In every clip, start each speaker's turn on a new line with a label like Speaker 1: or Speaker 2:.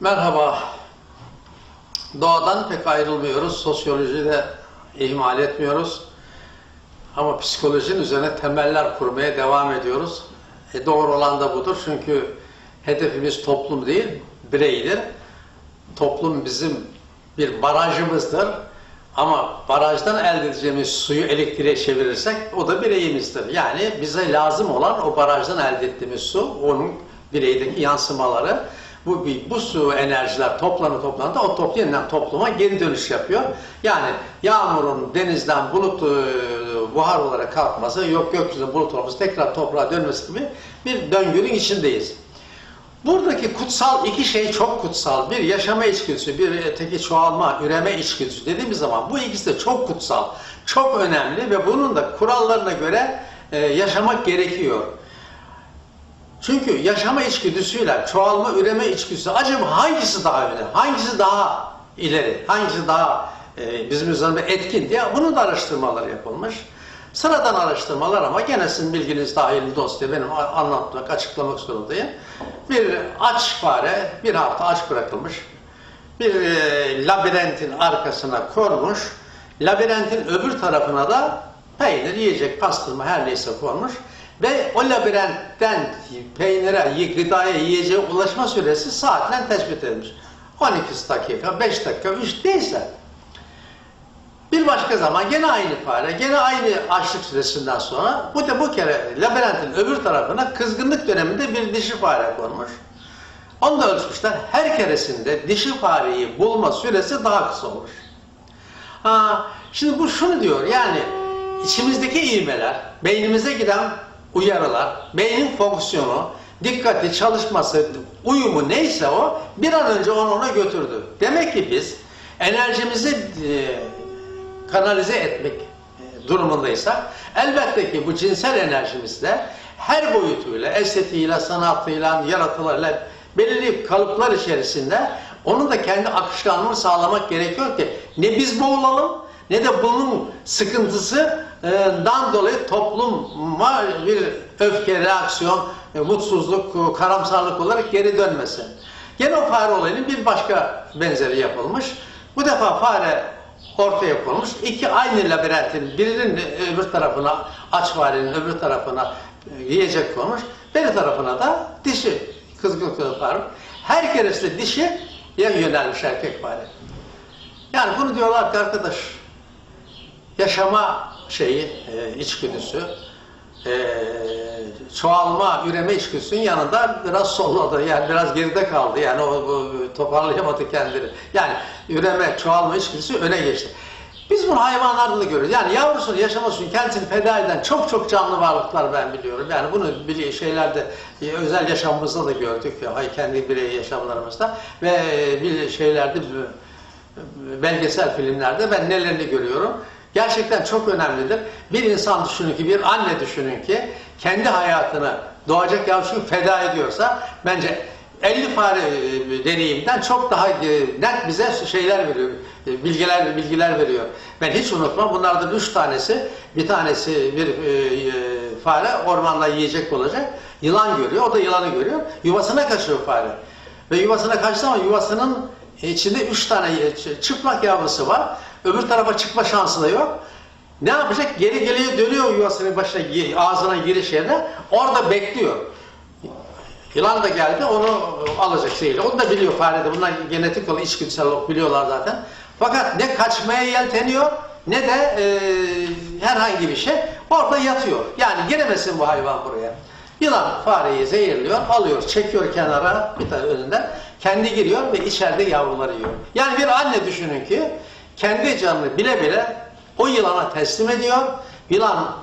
Speaker 1: Merhaba. Doğadan pek ayrılmıyoruz. Sosyolojiyi de ihmal etmiyoruz. Ama psikolojinin üzerine temeller kurmaya devam ediyoruz. E doğru olan da budur. Çünkü hedefimiz toplum değil, bireydir. Toplum bizim bir barajımızdır. Ama barajdan elde edeceğimiz suyu elektriğe çevirirsek o da bireyimizdir. Yani bize lazım olan o barajdan elde ettiğimiz su, onun bireydeki yansımaları. Bu, bu su enerjiler toplanı toplandı, o toplu yeniden topluma geri dönüş yapıyor. Yani yağmurun denizden bulut e, buhar olarak kalkması, yok gökyüzünde bulut olması, tekrar toprağa dönmesi gibi bir döngünün içindeyiz. Buradaki kutsal iki şey çok kutsal. Bir yaşama içgüdüsü, bir öteki çoğalma, üreme içgüdüsü dediğimiz zaman bu ikisi de çok kutsal, çok önemli ve bunun da kurallarına göre e, yaşamak gerekiyor. Çünkü yaşama içgüdüsüyle çoğalma, üreme içgüdüsü acaba hangisi daha önemli, hangisi daha ileri, hangisi daha e, bizim üzerimizde etkin diye bunun da araştırmaları yapılmış. Sıradan araştırmalar ama gene sizin bilginiz dahilinde olsun diye benim anlatmak, açıklamak zorundayım. Bir aç fare bir hafta aç bırakılmış. Bir e, labirentin arkasına konmuş. Labirentin öbür tarafına da peynir, yiyecek, pastırma her neyse konmuş. Ve o labirentten peynire, gıdaya, yiyeceğe ulaşma süresi saatle tespit edilmiş. 12 dakika, 5 dakika, 3 değilse bir başka zaman gene aynı fare, gene aynı açlık süresinden sonra bu da bu kere labirentin öbür tarafına kızgınlık döneminde bir dişi fare konmuş. Onu da ölçmüşler. Her keresinde dişi fareyi bulma süresi daha kısa olmuş. Ha, şimdi bu şunu diyor yani içimizdeki ivmeler, beynimize giden uyarılar, beynin fonksiyonu, dikkati, çalışması, uyumu neyse o bir an önce onu ona götürdü. Demek ki biz enerjimizi e, kanalize etmek e, durumundaysak elbette ki bu cinsel enerjimizde her boyutuyla, estetiğiyle, sanatıyla, yaratılarıyla belirli kalıplar içerisinde onun da kendi akışkanlığını sağlamak gerekiyor ki ne biz boğulalım ne de bunun sıkıntısından dolayı topluma bir öfke, reaksiyon, e, mutsuzluk, karamsarlık olarak geri dönmesin. Gene o fare olayının bir başka benzeri yapılmış. Bu defa fare ortaya konmuş. İki aynı labirentin birinin öbür tarafına aç farenin öbür tarafına e, yiyecek konmuş. Bir tarafına da dişi kızgın fare. Her keresinde dişi ya yönelmiş erkek fare. Yani bunu diyorlar ki arkadaş yaşama şeyi, e, içgüdüsü, e, çoğalma, üreme içgüdüsünün yanında biraz solladı. Yani biraz geride kaldı. Yani o, o toparlayamadı kendini. Yani üreme, çoğalma içgüdüsü öne geçti. Biz bunu hayvanlarda da görüyoruz. Yani yavrusunu yaşaması için kendisini feda eden çok çok canlı varlıklar ben biliyorum. Yani bunu şeylerde özel yaşamımızda da gördük. Hay kendi birey yaşamlarımızda ve e, şeylerde belgesel filmlerde ben nelerini görüyorum. Gerçekten çok önemlidir. Bir insan düşünün ki, bir anne düşünün ki kendi hayatını doğacak yavrusunu feda ediyorsa bence 50 fare e, deneyimden çok daha e, net bize şeyler veriyor, e, bilgiler bilgiler veriyor. Ben hiç unutmam. Bunlardan üç tanesi, bir tanesi bir fare ormanda yiyecek olacak. Yılan görüyor, o da yılanı görüyor. Yuvasına kaçıyor fare. Ve yuvasına kaçtı ama yuvasının içinde üç tane çıplak yavrusu var. Öbür tarafa çıkma şansı da yok. Ne yapacak? Geri geliyor, dönüyor yuvasının başına, ağzına giriş yerine. Orada bekliyor. Yılan da geldi, onu alacak şeyle. Onu da biliyor farede. Bunlar genetik olarak içgüdüsel olarak biliyorlar zaten. Fakat ne kaçmaya yelteniyor, ne de e, herhangi bir şey. Orada yatıyor. Yani giremesin bu hayvan buraya. Yılan fareyi zehirliyor, alıyor, çekiyor kenara bir tane önünden. Kendi giriyor ve içeride yavruları yiyor. Yani bir anne düşünün ki kendi canını bile bile o yılana teslim ediyor. Yılan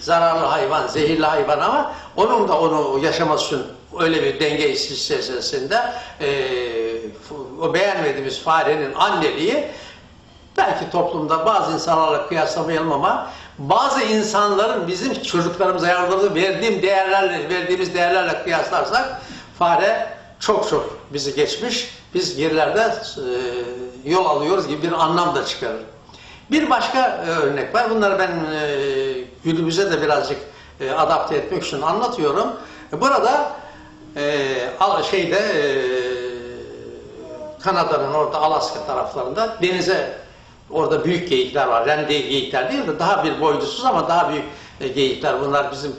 Speaker 1: zararlı hayvan, zehirli hayvan ama onun da onu yaşaması için öyle bir denge içerisinde e, o beğenmediğimiz farenin anneliği belki toplumda bazı insanlarla kıyaslamayalım ama bazı insanların bizim çocuklarımıza yavrularımıza verdiğim değerlerle verdiğimiz değerlerle kıyaslarsak fare çok çok bizi geçmiş. Biz gerilerde e, yol alıyoruz gibi bir anlam da çıkarır. Bir başka e, örnek var. Bunları ben e, günümüze de birazcık e, adapte etmek için anlatıyorum. Burada şeyde Kanada'nın orada Alaska taraflarında denize orada büyük geyikler var. Yani de, geyikler değil de daha bir boylusuz ama daha büyük geyikler. Bunlar bizim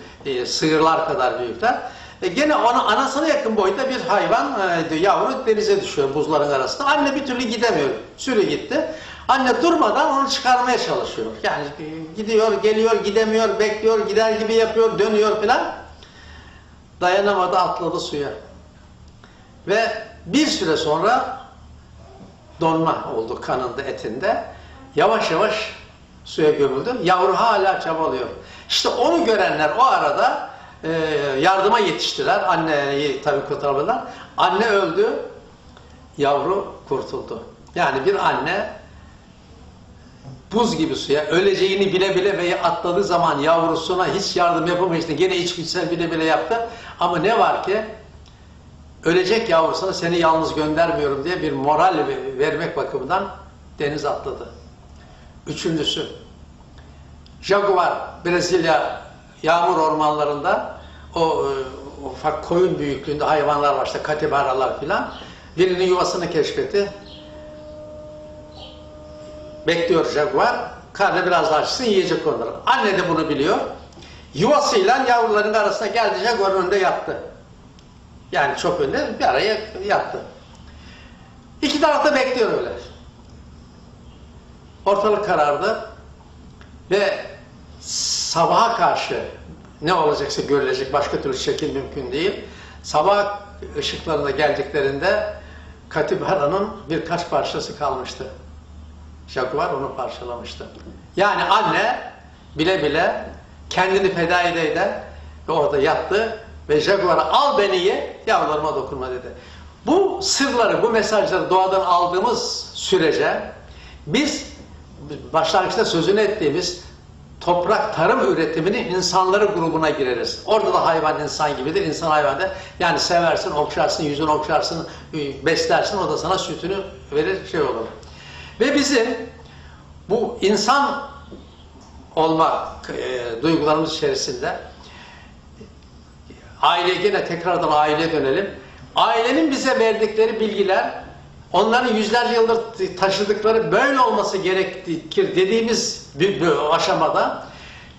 Speaker 1: sığırlar kadar büyükler. E, gene ona anasına yakın boyda bir hayvan e, yavru denize düşüyor buzların arasında. Anne bir türlü gidemiyor. Sürü gitti. Anne durmadan onu çıkarmaya çalışıyor. Yani e, gidiyor, geliyor, gidemiyor, bekliyor, gider gibi yapıyor, dönüyor filan. Dayanamadı, atladı suya. Ve bir süre sonra donma oldu kanında, etinde. Yavaş yavaş suya gömüldü. Yavru hala çabalıyor. İşte onu görenler o arada e, yardıma yetiştiler. Anneyi tabii kurtaramadılar. Anne öldü, yavru kurtuldu. Yani bir anne buz gibi suya öleceğini bile bile ve atladığı zaman yavrusuna hiç yardım yapamayıştı. Gene içgüdüsel bile bile yaptı. Ama ne var ki ölecek yavrusuna seni yalnız göndermiyorum diye bir moral ve- vermek bakımından deniz atladı. Üçüncüsü, Jaguar, Brezilya yağmur ormanlarında o e, ufak koyun büyüklüğünde hayvanlar var işte katibaralar filan. Birinin yuvasını keşfetti. Bekliyor Jaguar. Karnı biraz açsın yiyecek onları. Anne de bunu biliyor. Yuvasıyla yavruların arasına geldi Jaguar'ın önünde yattı. Yani çok önde bir araya yattı. İki tarafta bekliyor öyle. Ortalık karardı ve sabaha karşı ne olacaksa görülecek başka türlü şekil mümkün değil. Sabah ışıklarına geldiklerinde Katibara'nın birkaç parçası kalmıştı. Jaguar onu parçalamıştı. Yani anne bile bile kendini feda ede ve orada yattı ve Jaguar'a al beni ye, yavrularıma dokunma dedi. Bu sırları, bu mesajları doğadan aldığımız sürece biz başlangıçta sözünü ettiğimiz toprak tarım üretiminin insanları grubuna gireriz. Orada da hayvan insan gibidir. İnsan hayvan da yani seversin, okşarsın, yüzünü okşarsın, beslersin, o da sana sütünü verir, şey olur. Ve bizim bu insan olma e, duygularımız içerisinde aile gene tekrardan aileye dönelim. Ailenin bize verdikleri bilgiler onların yüzlerce yıldır taşıdıkları böyle olması gerekir dediğimiz bir, bir aşamada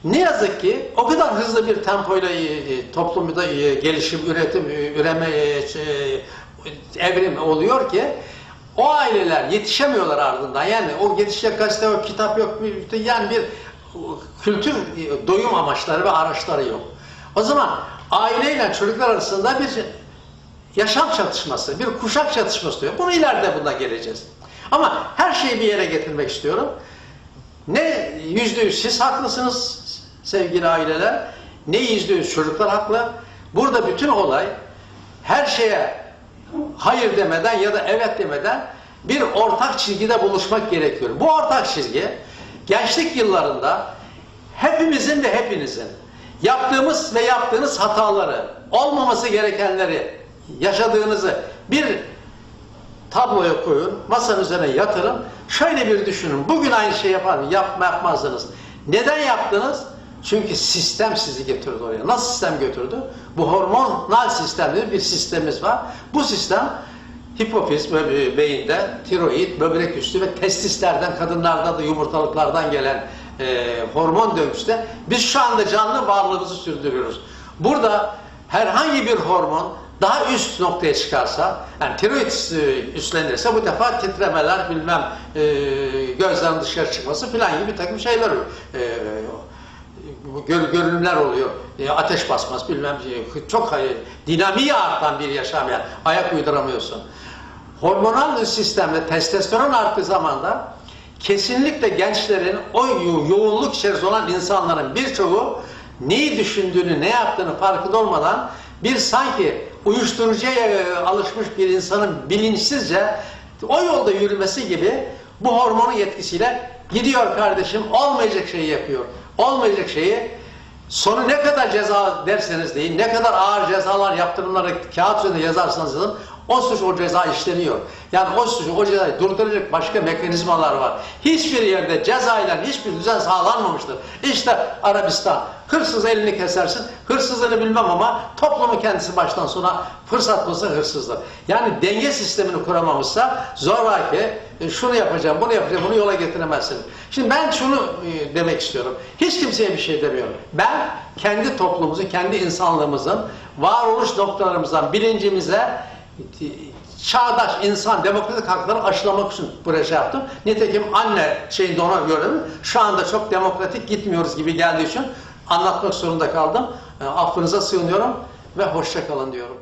Speaker 1: ne yazık ki o kadar hızlı bir tempoyla e, e, toplumda e, gelişim, üretim, üreme, şey, evrim oluyor ki o aileler yetişemiyorlar ardından. Yani o yetişecek gazete yok, kitap yok, yani bir kültür doyum amaçları ve araçları yok. O zaman aileyle çocuklar arasında bir yaşam çatışması, bir kuşak çatışması diyor. Bunu ileride buna geleceğiz. Ama her şeyi bir yere getirmek istiyorum. Ne yüzde yüz siz haklısınız sevgili aileler, ne yüzde yüz çocuklar haklı. Burada bütün olay her şeye hayır demeden ya da evet demeden bir ortak çizgide buluşmak gerekiyor. Bu ortak çizgi gençlik yıllarında hepimizin ve hepinizin yaptığımız ve yaptığınız hataları, olmaması gerekenleri, yaşadığınızı bir tabloya koyun, masanın üzerine yatırın. Şöyle bir düşünün. Bugün aynı şey yapar mı? Yapma yapmazdınız. Neden yaptınız? Çünkü sistem sizi getirdi oraya. Nasıl sistem götürdü? Bu hormonal sistemli bir sistemimiz var. Bu sistem hipofiz bö- beyinde, tiroid, böbrek üstü ve testislerden, kadınlarda da yumurtalıklardan gelen e, hormon döngüsünde biz şu anda canlı varlığımızı sürdürüyoruz. Burada herhangi bir hormon daha üst noktaya çıkarsa, yani tiroid e, üstlenirse bu defa titremeler, bilmem e, gözlerin dışarı çıkması filan gibi bir takım şeyler e, gör, görünümler oluyor. E, ateş basması bilmem şey, çok hayır, dinamiği artan bir yaşam yani. Ayak uyduramıyorsun. Hormonal sistemde testosteron arttığı zamanda kesinlikle gençlerin o yo- yoğunluk içerisinde olan insanların birçoğu neyi düşündüğünü, ne yaptığını farkında olmadan bir sanki uyuşturucuya e, alışmış bir insanın bilinçsizce o yolda yürümesi gibi bu hormonun yetkisiyle gidiyor kardeşim olmayacak şeyi yapıyor. Olmayacak şeyi sonu ne kadar ceza derseniz deyin, ne kadar ağır cezalar yaptırımları kağıt üzerinde yazarsanız yazın O suç o ceza işleniyor. Yani o suçu o cezayı durduracak başka mekanizmalar var. Hiçbir yerde cezayla hiçbir düzen sağlanmamıştır. İşte Arabistan. Hırsız elini kesersin. Hırsızlığını bilmem ama toplumun kendisi baştan sona fırsat bulsa hırsızdır. Yani denge sistemini kuramamışsa zoraki e, şunu yapacağım, bunu yapacağım, bunu yola getiremezsin. Şimdi ben şunu e, demek istiyorum. Hiç kimseye bir şey demiyorum. Ben kendi toplumumuzun, kendi insanlığımızın varoluş noktalarımızdan bilincimize çağdaş insan demokratik hakları aşılamak için buraya şey yaptım. Nitekim anne şeyinde ona göre şu anda çok demokratik gitmiyoruz gibi geldiği için anlatmak zorunda kaldım. E, Affınıza sığınıyorum ve hoşça kalın diyorum.